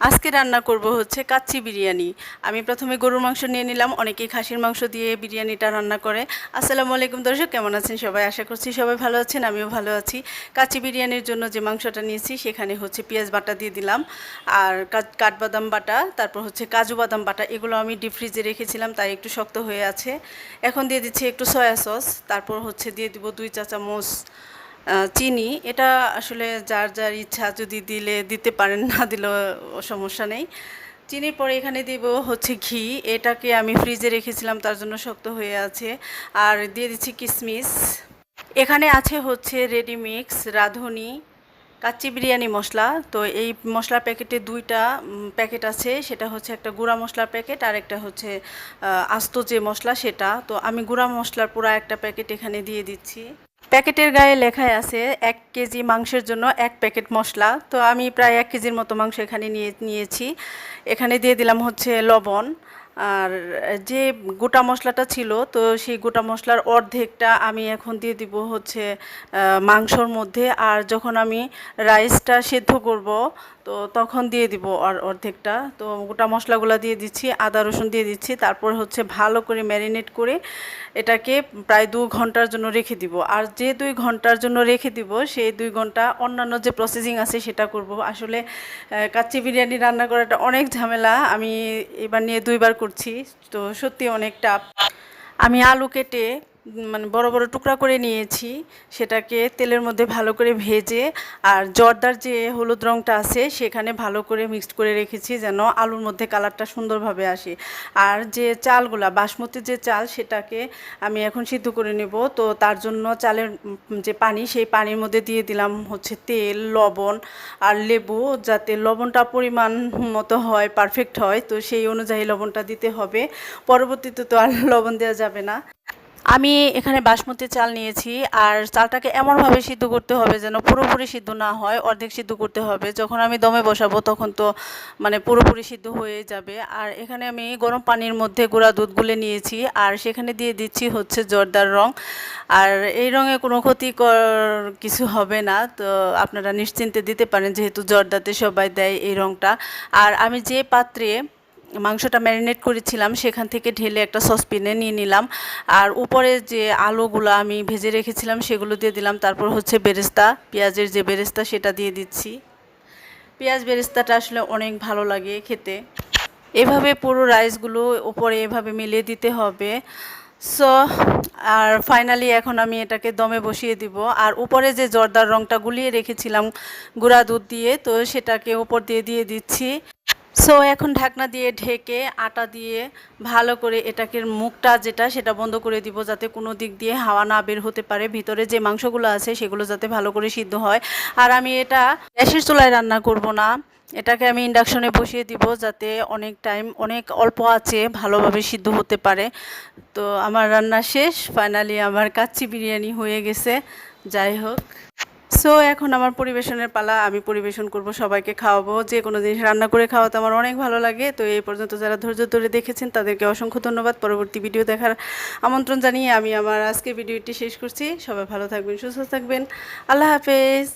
আজকে রান্না করব হচ্ছে কাচ্চি বিরিয়ানি। আমি প্রথমে গরুর মাংস নিয়ে নিলাম, অনেকেই খাসির মাংস দিয়ে বিরিয়ানিটা রান্না করে। আসসালামু আলাইকুম দর্শক, কেমন আছেন সবাই? আশা করছি সবাই ভালো আছেন, আমিও ভালো আছি। কাচ্চি বিরিয়ানির জন্য যে মাংসটা নিয়েছি, সেখানে হচ্ছে পেঁয়াজ বাটা দিয়ে দিলাম আর কাঠ- কাঠবাদাম বাটা, তারপর হচ্ছে কাজু বাদাম বাটা, এগুলো আমি ডিপ ফ্রিজে রেখেছিলাম, তাই একটু শক্ত হয়ে আছে। এখন দিয়ে দিচ্ছি একটু সয়া সস, তারপর হচ্ছে দিয়ে দিব দুই চা চামচ চিনি, এটা আসলে যার যার ইচ্ছা যদি দিলে, দিতে পারেন, না দিলেও সমস্যা নেই। চিনির পরে এখানে দিব হচ্ছে ঘি, এটাকে আমি ফ্রিজে রেখেছিলাম, তার জন্য শক্ত হয়ে আছে। আর দিয়ে দিচ্ছি কিশমিশ এখানে আছে হচ্ছে রেডি মিক্স রাঁধুনি, কাচ্চি বিরিয়ানি মশলা। তো এই মশলার প্যাকেটে দুইটা প্যাকেট আছে। সেটা হচ্ছে একটা গুঁড়া মশলার প্যাকেট আর একটা হচ্ছে আস্ত যে মশলা সেটা। তো আমি গুঁড়া মশলার পুরা একটা প্যাকেট এখানে দিয়ে দিচ্ছি। প্যাকেটের গায়ে লেখায় আছে এক কেজি মাংসের জন্য এক প্যাকেট মশলা। তো আমি প্রায় এক কেজির মতো মাংস এখানে নিয়ে, নিয়েছি। এখানে দিয়ে দিলাম হচ্ছে লবণ। আর যে গোটা মশলাটা ছিল, তো সেই গোটা মশলার অর্ধেকটা আমি এখন দিয়ে দিব হচ্ছে মাংসর মধ্যে। আর যখন আমি রাইসটা সেদ্ধ করব, তো তখন দিয়ে দিব আর অর্ধেকটা। তো গোটা মশলাগুলো দিয়ে দিচ্ছি, আদা রসুন দিয়ে দিচ্ছি, তারপর হচ্ছে ভালো করে ম্যারিনেট করে এটাকে প্রায় দু ঘণ্টার জন্য রেখে দিব। আর যে দুই ঘণ্টার জন্য রেখে দিব, সেই দুই ঘণ্টা অন্যান্য যে প্রসেসিং আছে সেটা করব। আসলে কাচ্চি বিরিয়ানি রান্না করাটা অনেক ঝামেলা। আমি এবার নিয়ে দুইবার করছি। তো সত্যি অনেক টাফ আমি আলু কেটে মানে বড় বড় টুকরা করে নিয়েছি। সেটাকে তেলের মধ্যে ভালো করে ভেজে আর জর্দার যে হলুদ রঙটা আছে, সেখানে ভালো করে মিক্সড করে রেখেছি যেন আলুর মধ্যে কালারটা সুন্দরভাবে আসে। আর যে চালগুলা, বাসমতি যে চাল, সেটাকে আমি এখন সিদ্ধ করে নেব। তো তার জন্য চালের যে পানি, সেই পানির মধ্যে দিয়ে দিলাম হচ্ছে তেল, লবণ আর লেবু, যাতে লবণটা পরিমাণ মতো হয় পারফেক্ট হয়। তো সেই অনুযায়ী লবণটা দিতে হবে। পরবর্তীতে তো আর লবণ দেওয়া যাবে না। আমি এখানে বাসমতি চাল নিয়েছি আর চালটাকে এমনভাবে সিদ্ধ করতে হবে যেন পুরোপুরি সিদ্ধ না হয়, অর্ধেক সিদ্ধ করতে হবে। যখন আমি দমে বসাবো তখন তো মানে পুরোপুরি সিদ্ধ হয়ে যাবে। আর এখানে আমি গরম পানির মধ্যে গুঁড়া দুধ গুলে নিয়েছি আর সেখানে দিয়ে দিচ্ছি হচ্ছে জর্দার রং। আর এই রঙে কোনো ক্ষতিকর কিছু হবে না, তো আপনারা নিশ্চিন্তে দিতে পারেন যেহেতু জর্দাতে সবাই দেয় এই রঙটা আর আমি যে পাত্রে মাংসটা ম্যারিনেট করেছিলাম, সেখান থেকে ঢেলে একটা সসপ্যানে নিয়ে নিলাম। আর উপরে যে আলুগুলো আমি ভেজে রেখেছিলাম, সেগুলো দিয়ে দিলাম। তারপর হচ্ছে বেরেস্তা, পেঁয়াজের যে বেরেস্তা, সেটা দিয়ে দিচ্ছি। পেঁয়াজ বেরেস্তাটা আসলে অনেক ভালো লাগে খেতে। এভাবে পুরো রাইসগুলো উপরে এভাবে মিলিয়ে দিতে হবে। সো, আর ফাইনালি এখন আমি এটাকে দমে বসিয়ে দিব। আর উপরে যে জর্দার রংটা গুলিয়ে রেখেছিলাম, গুঁড়া দুধ দিয়ে, তো সেটাকে উপর দিয়ে দিয়ে দিচ্ছি। সো এখন ঢাকনা দিয়ে ঢেকে আটা দিয়ে ভালো করে এটাকে মুখটা যেটা, সেটা বন্ধ করে দিব যাতে কোনো দিক দিয়ে হাওয়া না বের হতে পারে। ভিতরে যে মাংসগুলো আছে, সেগুলো যাতে ভালো করে সিদ্ধ হয়। আর আমি এটা গ্যাসের চুলায় রান্না করব না। এটাকে আমি ইন্ডাকশনে বসিয়ে দিব যাতে অনেক টাইম অনেক অল্প আছে ভালোভাবে সিদ্ধ হতে পারে। তো আমার রান্না শেষ। ফাইনালি আমার কাচ্চি বিরিয়ানি হয়ে গেছে। যাই হোক। সো এখন আমার পরিবেশনের পালা, আমি পরিবেশন করব, সবাইকে খাওয়াবো, যে কোনো জিনিস রান্না করে খাওয়াতে আমার অনেক ভালো লাগে। তো এই পর্যন্ত যারা ধৈর্য ধরে দেখেছেন, তাদেরকে অসংখ্য ধন্যবাদ। পরবর্তী ভিডিও দেখার আমন্ত্রণ জানিয়ে আমি আমার আজকের ভিডিওটি শেষ করছি। সবাই ভালো থাকবেন, সুস্থ থাকবেন। আল্লাহ হাফেজ।